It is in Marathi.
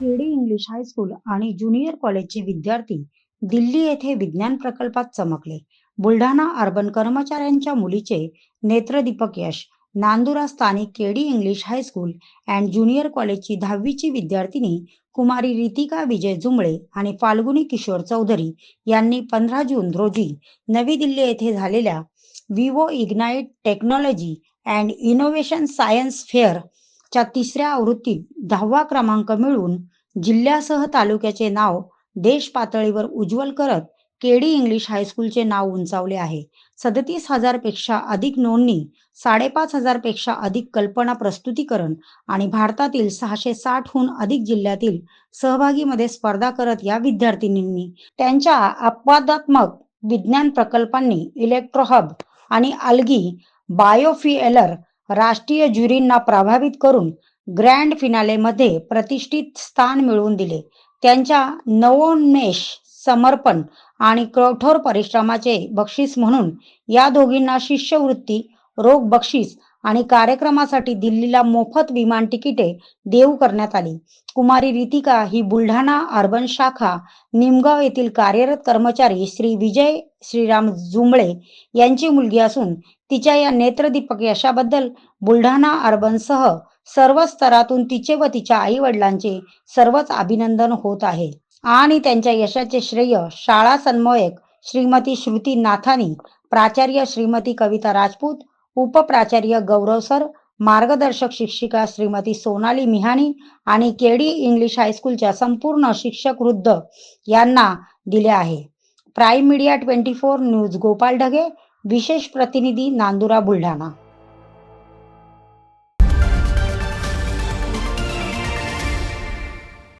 K D English high school आणि ज्युनियर कॉलेजचे विद्यार्थी दिल्ली येथे विज्ञान प्रकल्पात चमकले. बुलढाणा अर्बन कर्मचाऱ्यांच्या मुलीचे नेत्रदीपक यश नांदुरा स्थानिक KD English high school and junior कॉलेजची दहावीची विद्यार्थिनी कुमारी रितिका विजय जुंबळे आणि फाल्गुनी किशोर चौधरी यांनी पंधरा जून रोजी नवी दिल्ली येथे झालेल्या Vivo ignite technology and innovation science fair च्या तिसऱ्या आवृत्तीत दहावा क्रमांक मिळवून जिल्ह्यासह तालुक्याचे नाव देश पातळीवर उज्ज्वल करत केडी इंग्लिश हायस्कूलचे नाव उंचावले आहे. सदतीस हजारपेक्षा अधिक नोंदणी साडेपाच हजारपेक्षा अधिक कल्पना प्रस्तुतीकरण आणि भारतातील सहाशे साठहून अधिक जिल्ह्यातील सहभागीमध्ये स्पर्धा करत या विद्यार्थिनींनी त्यांच्या अपवादात्मक विज्ञान प्रकल्पांनी इलेक्ट्रोहब आणि अल्गी बायोफिएलर राष्ट्रीय ज्युरींना प्रभावित करून ग्रँड फिनालेमध्ये प्रतिष्ठित स्थान मिळवून दिले. त्यांच्या नवोन्मेष समर्पण आणि कठोर परिश्रमाचे बक्षीस म्हणून या दोघींना शिष्यवृत्ती रोख बक्षीस आणि कार्यक्रमासाठी दिल्लीला मोफत विमान तिकिटे देऊ करण्यात आली. कुमारी रितिका ही बुलढाणा अर्बन शाखा निमगाव येथील कार्यरत कर्मचारी श्री विजय श्रीराम जुंबळे यांची मुलगी असून तिच्या या नेत्रदीपक यशाबद्दल बुलढाणा अर्बनसह सर्व स्तरातून तिचे व तिच्या आई वडिलांचे सर्वच अभिनंदन होत आहे. आणि त्यांच्या यशाचे श्रेय शाळा समन्वयक श्रीमती श्रुती नाथानी प्राचार्य श्रीमती कविता राजपूत उपप्राचार्य गौरव सर मार्गदर्शक शिक्षिका श्रीमती सोनाली मिहानी आणि केडी इंग्लिश हायस्कूलच्या संपूर्ण शिक्षक वृद्ध यांना दिले आहे. Prime media twenty four news Gopal Dhage विशेष प्रतिनिधी नांदुरा बुलढाणा.